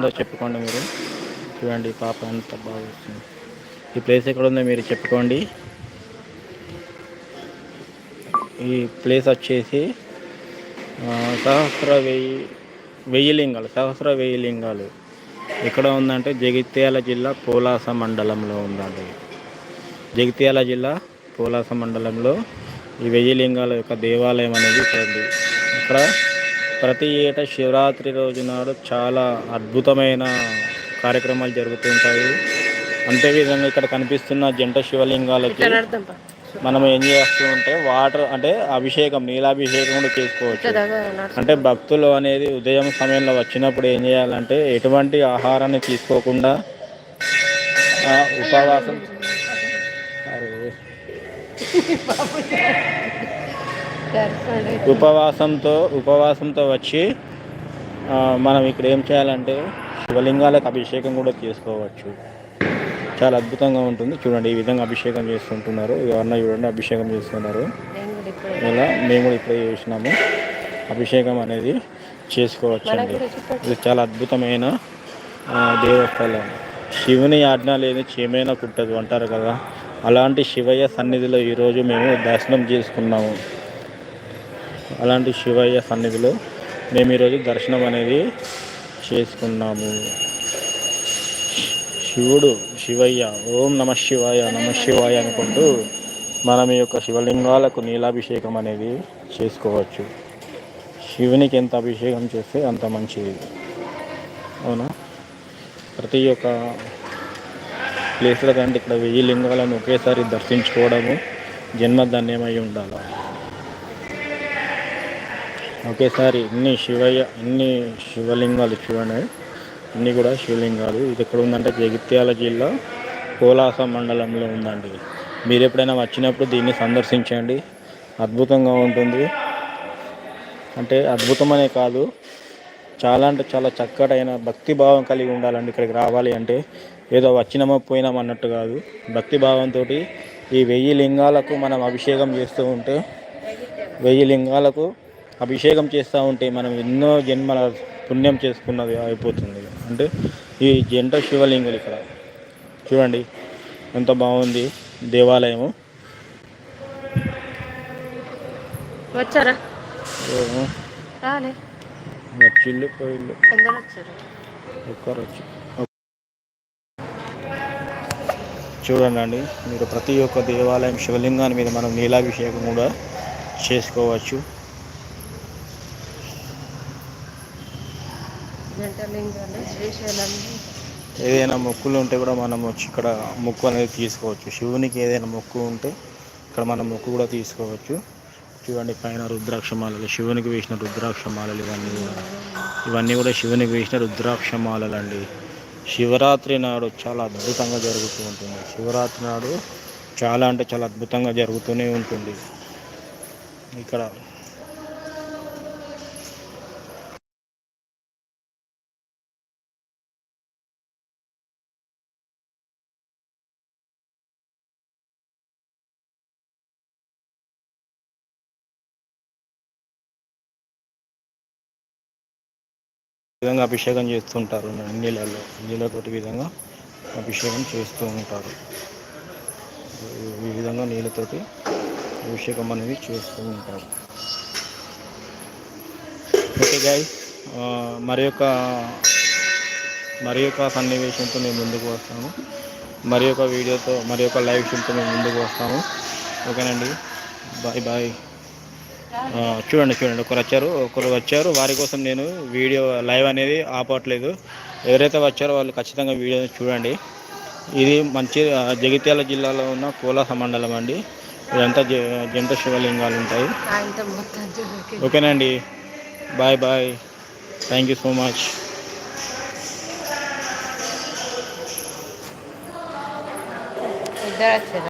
ఉందో చెప్పుకోండి మీరు. చూడండి పాప ఎంత బాగా వస్తుంది. ఈ ప్లేస్ ఎక్కడ ఉందో మీరు చెప్పుకోండి. ఈ ప్లేస్ వచ్చేసి సహస్ర వెయ్యి వెయ్యి లింగాలు సహస్ర వెయ్యి లింగాలు. ఎక్కడ ఉందంటే జగిత్యాల జిల్లా పోలాస మండలంలో ఉందండి. జగిత్యాల జిల్లా పోలాస మండలంలో ఈ వెయ్యి లింగాల యొక్క దేవాలయం అనేది ఉంది. ఇక్కడ ప్రతి ఏటా శివరాత్రి రోజు నాడు చాలా అద్భుతమైన కార్యక్రమాలు జరుగుతుంటాయి అంతేవిధంగా ఇక్కడ కనిపిస్తున్న జంట శివలింగాలకి మనం ఏం చేస్తూ ఉంటే వాటర్ అంటే అభిషేకం నీలాభిషేకం కూడా చేసుకోవచ్చు. అంటే భక్తులు అనేది ఉదయం సమయంలో వచ్చినప్పుడు ఏం చేయాలంటే ఎటువంటి ఆహారాన్ని తీసుకోకుండా ఉపవాసం ఉపవాసంతో ఉపవాసంతో వచ్చి మనం ఇక్కడ ఏం చేయాలంటే శివలింగాలకు అభిషేకం కూడా చేసుకోవచ్చు. చాలా అద్భుతంగా ఉంటుంది. చూడండి ఈ విధంగా అభిషేకం చేస్తుంటున్నారు. ఎవరన్నా చూడండి అభిషేకం చేస్తున్నారు. ఇలా మేము కూడా ఇప్పుడే చేసినాము. అభిషేకం అనేది చేసుకోవచ్చు అండి ఇది చాలా అద్భుతమైన దేవస్థలం. శివుని ఆజ్ఞ లేని చేమైనా కుట్టదు అంటారు కదా. అలాంటి శివయ్య సన్నిధిలో ఈరోజు మేము దర్శనం చేసుకున్నాము. అలాంటి శివయ్య సన్నిధిలో మేము ఈరోజు దర్శనం అనేది చేసుకున్నాము. శివుడు శివయ్య ఓం నమ శివాయ నమ శివాయ అనుకుంటూ మనం ఈ యొక్క శివలింగాలకు నీలాభిషేకం అనేది చేసుకోవచ్చు. శివునికి ఎంత అభిషేకం చేస్తే అంత మంచిది. అవునా? ప్రతి ఒక్క ప్లేస్ల కంటే ఇక్కడ వెయ్యి లింగాలను ఒకేసారి దర్శించుకోవడము జన్మధన్యమై ఉండాలి? ఒకేసారి ఇన్ని శివయ్య ఇన్ని శివలింగాలు చూడండి. ఇన్ని కూడా శివలింగాలు. ఇది ఎక్కడ ఉందంటే జగిత్యాల జిల్లా కోలాస మండలంలో ఉందండి. మీరు ఎప్పుడైనా వచ్చినప్పుడు దీన్ని సందర్శించండి. అద్భుతంగా ఉంటుంది. అంటే అద్భుతమనే కాదు. చాలా అంటే చాలా చక్కటైన భక్తి భావం కలిగి ఉండాలండి ఇక్కడికి రావాలి అంటే. ఏదో వచ్చినామో పోయినాం అన్నట్టు కాదు. భక్తి భావంతో ఈ వెయ్యి లింగాలకు మనం అభిషేకం చేస్తూ ఉంటే వెయ్యి లింగాలకు అభిషేకం చేస్తూ ఉంటే మనం ఎన్నో జన్మల పుణ్యం చేసుకున్నది అయిపోతుంది. అంటే ఈ జంట శివలింగులు ఇక్కడ. చూడండి ఎంత బాగుంది దేవాలయము. వచ్చారా? వచ్చిళ్ళు పోయిళ్ళు ఒక్కరు వచ్చి. చూడండి మీరు ప్రతి ఒక్క దేవాలయం శివలింగాన్ని మీద మనం నీలాభిషేకం కూడా చేసుకోవచ్చు. ఏదైనా మొక్కులు ఉంటే కూడా మనం వచ్చి ఇక్కడ మొక్కు అనేది తీసుకోవచ్చు. శివునికి ఏదైనా మొక్కు ఉంటే ఇక్కడ మనం మొక్కు కూడా తీసుకోవచ్చు. చూడండి పైన రుద్రాక్షమాలలు శివునికి వేసిన రుద్రాక్షమాలలు ఇవన్నీ. ఇవన్నీ కూడా శివునికి వేసిన రుద్రాక్షమాలలు అండి శివరాత్రి నాడు చాలా అద్భుతంగా జరుగుతూ ఉంటుంది. శివరాత్రి నాడు చాలా అంటే చాలా అద్భుతంగా జరుగుతూనే ఉంటుంది. ఇక్కడ విధంగా అభిషేకం చేస్తుంటారు నీళ్ళల్లో నీళ్ళతోటి విధంగా అభిషేకం చేస్తూ ఉంటారు. ఈ విధంగా నీళ్ళతోటి అభిషేకం అనేది చేస్తూ ఉంటారు. ఓకే గాయ్ మరి యొక్క మరి యొక్క సన్నివేశంతో మేము ముందుకు వస్తాము మరి యొక్క వీడియోతో మరి యొక్క లైవ్ షోతో మేము ముందుకు వస్తాము ఓకేనండి బాయ్ బాయ్. చూడండి చూడండి. ఒకరు వచ్చారు ఒకరు వచ్చారు. వారి కోసం నేను వీడియో లైవ్ అనేది ఆపట్లేదు. ఎవరైతే వచ్చారో వాళ్ళు ఖచ్చితంగా వీడియో చూడండి. ఇది మంచి జగిత్యాల జిల్లాలో ఉన్న కోలాస మండలం అండి. ఇదంతా జంట శివలింగాలు ఉంటాయి. ఓకేనండి. Bye bye. Thank you so much